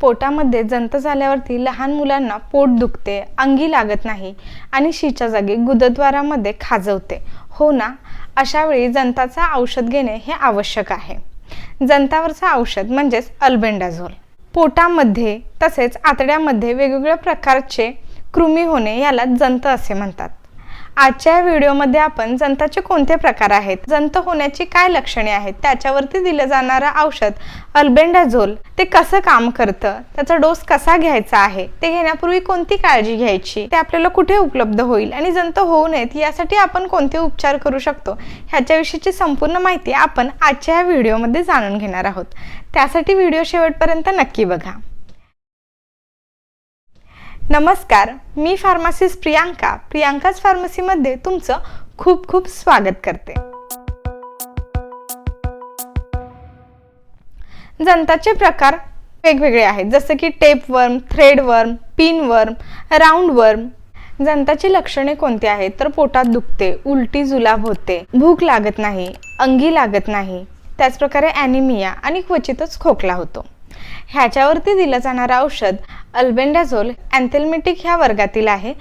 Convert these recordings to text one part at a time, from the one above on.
पोटामध्ये जंत झाल्यावरती लहान मुलांना पोट दुखते अंगी लागत नाही आणि शीच्या जागी गुदद्वारामध्ये खाजवते. हो ना? अशावेळी जंताचा औषध घेणे हे आवश्यक आहे. जंतावरचं औषध म्हणजेच अल्बेंडाझोल. पोटामध्ये तसेच आतड्यामध्ये वेगवेगळ्या प्रकारचे कृमी होणे याला जंत असे म्हणतात. आजच्या या व्हिडिओमध्ये आपण जंताचे कोणते प्रकार आहेत? जंत होण्याची काय लक्षणे आहेत? त्याच्यावरती दिलं जाणारं औषध अल्बेंडाझोल ते कसं काम करतं? त्याचा डोस कसा घ्यायचा आहे? ते घेण्यापूर्वी कोणती काळजी घ्यायची? ते आपल्याला कुठे उपलब्ध होईल? आणि जंत होऊ नयेत यासाठी आपण कोणते उपचार करू शकतो? ह्याच्याविषयीची संपूर्ण माहिती आपण आजच्या या व्हिडिओमध्ये जाणून घेणार आहोत. त्यासाठी व्हिडिओ शेवटपर्यंत नक्की बघा. नमस्कार मी फार्मासिस्ट प्रियांका. प्रियांकाच फार्मसीमध्ये तुमचं खूप खूप स्वागत करते. जंताचे प्रकार वेगवेगळे आहेत. जसं की tape worm thread worm pin worm round worm जंताची लक्षणे कोणती आहेत? तर पोटात दुखते उलटी जुलाब होते भूक लागत नाही अंगी लागत नाही. त्याचप्रकारे ॲनिमिया आणि क्वचितच खोकला होतो. ह्याच्यावरती दिलं जाणारं औषध अल्बेंडाझोल अँथेल्मेटिक ह्या वर्गातील आहे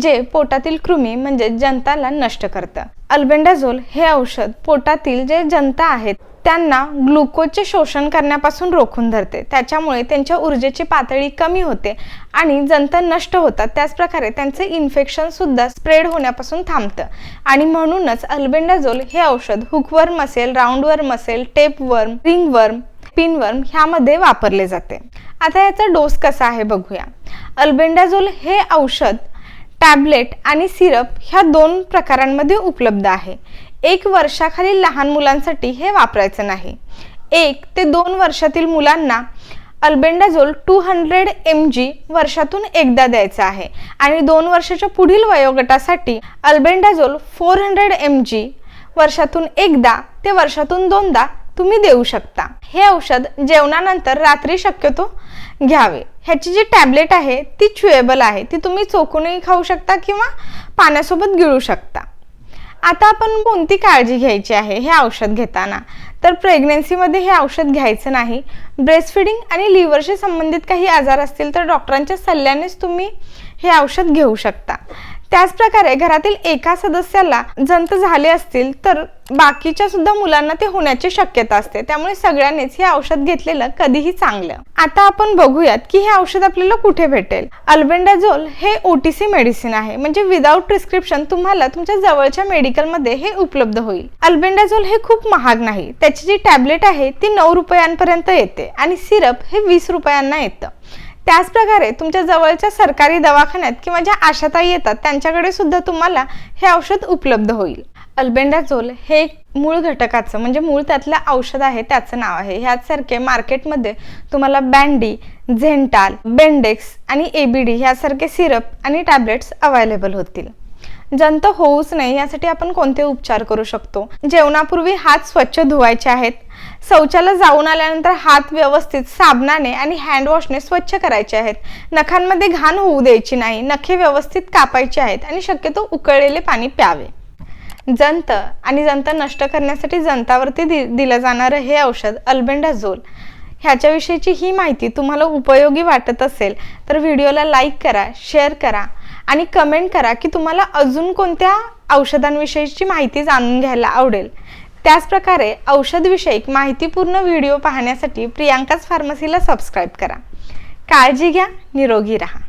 जे पोटातील कृमी म्हणजे जंताला नष्ट करतं. अल्बेंडाझोल हे औषध पोटातील जे जंता आहेत त्यांना ग्लुकोजचे शोषण करण्यापासून रोखून धरते. त्याच्यामुळे त्यांच्या ऊर्जेची पातळी कमी होते आणि जंत नष्ट होतात. त्याचप्रकारे त्यांचे इन्फेक्शन सुद्धा स्प्रेड होण्यापासून थांबतं. आणि म्हणूनच अल्बेंडाझोल हे औषध हुकवर्म असेल राऊंडवर्म असेल टेपवर्म रिंगवर्म पिनवर्म ह्यामध्ये वापरले जाते. आता याचा डोस कसा आहे बघूया. अल्बेंडाझोल हे औषध टॅबलेट आणि सिरप ह्या दोन प्रकारांमध्ये उपलब्ध आहे. एक वर्षाखालील लहान मुलांसाठी हे वापरायचं नाही. एक ते दोन वर्षातील मुलांना albendazole two hundred M G वर्षातून एकदा द्यायचं आहे आणि दोन वर्षाच्या पुढील वयोगटासाठी albendazole four hundred M G वर्षातून एकदा ते वर्षातून दोनदा तुम्ही देऊ शकता. हे औषध जेवणानंतर रात्री शक्यतो घ्यावे. ह्याची जी टॅबलेट आहे ती च्युएबल आहे. ती तुम्ही चोखूनही खाऊ शकता किंवा पाण्यासोबत गिळू शकता. आता आपण कोणती काळजी घ्यायची आहे हे औषध घेताना? तर प्रेग्नेन्सीमध्ये हे औषध घ्यायचं नाही. ब्रेस्टफिडिंग आणि लिव्हरशी संबंधित काही आजार असतील तर डॉक्टरांच्या सल्ल्यानेच तुम्ही हे औषध घेऊ शकता. त्याचप्रकारे घरातील एका सदस्याला जंत झाले असतील तर बाकीच्या सुद्धा मुलांना ते होण्याची शक्यता असते. त्यामुळे सगळ्यांनीच हे औषध घेतलेलं कधीही चांगलं. आता आपण बघूयात की हे औषध आपल्याला कुठे भेटेल? अल्बेंडाझोल हे ओटीसी मेडिसिन आहे. म्हणजे विदाऊट प्रिस्क्रिप्शन तुम्हाला तुमच्या जवळच्या मेडिकलमध्ये हे उपलब्ध होईल. अल्बेंडाझोल हे खूप महाग नाही. त्याची जी टॅबलेट आहे ती नऊ रुपयांपर्यंत येते आणि सिरप हे वीस रुपयांना येतं. त्याचप्रकारे तुमच्या जवळच्या सरकारी दवाखान्यात किंवा ज्या आशाताई येतात त्यांच्याकडे सुद्धा तुम्हाला हे औषध उपलब्ध होईल. अल्बेंडाझोल हे एक मूळ घटकाचं म्हणजे मूळ त्यातलं औषध आहे त्याचं नाव आहे. ह्याचसारखे मार्केटमध्ये तुम्हाला बँडी झेंटाल बेंडेक्स आणि एबीडी ह्यासारखे सिरप आणि टॅबलेट्स अवेलेबल होतील. जंत होऊच नाही यासाठी आपण कोणते उपचार करू शकतो? जेवणापूर्वी हात स्वच्छ धुवायचे आहेत शौचाला जाऊन आल्यानंतर हात व्यवस्थित साबणाने आणि हँडवॉशने स्वच्छ करायचे आहेत. नखांमध्ये घाण होऊ द्यायची नाही. नखे व्यवस्थित कापायचे आहेत आणि शक्यतो उकळलेले पाणी प्यावे. जंत आणि जंत नष्ट करण्यासाठी जंतावरती दि दिलं जाणारं हे औषध अल्बेंडाझोल. ह्याच्याविषयीची ही माहिती तुम्हाला उपयोगी वाटत असेल तर व्हिडिओला लाईक करा शेअर करा आणि कमेंट करा की तुम्हाला अजून कोणत्या औषधांविषयीची माहिती जाणून घ्यायला आवडेल. त्याचप्रकारे औषधविषयक माहितीपूर्ण व्हिडिओ पाहण्यासाठी प्रियांकाच फार्मसीला सबस्क्राईब करा. काळजी घ्या निरोगी राहा.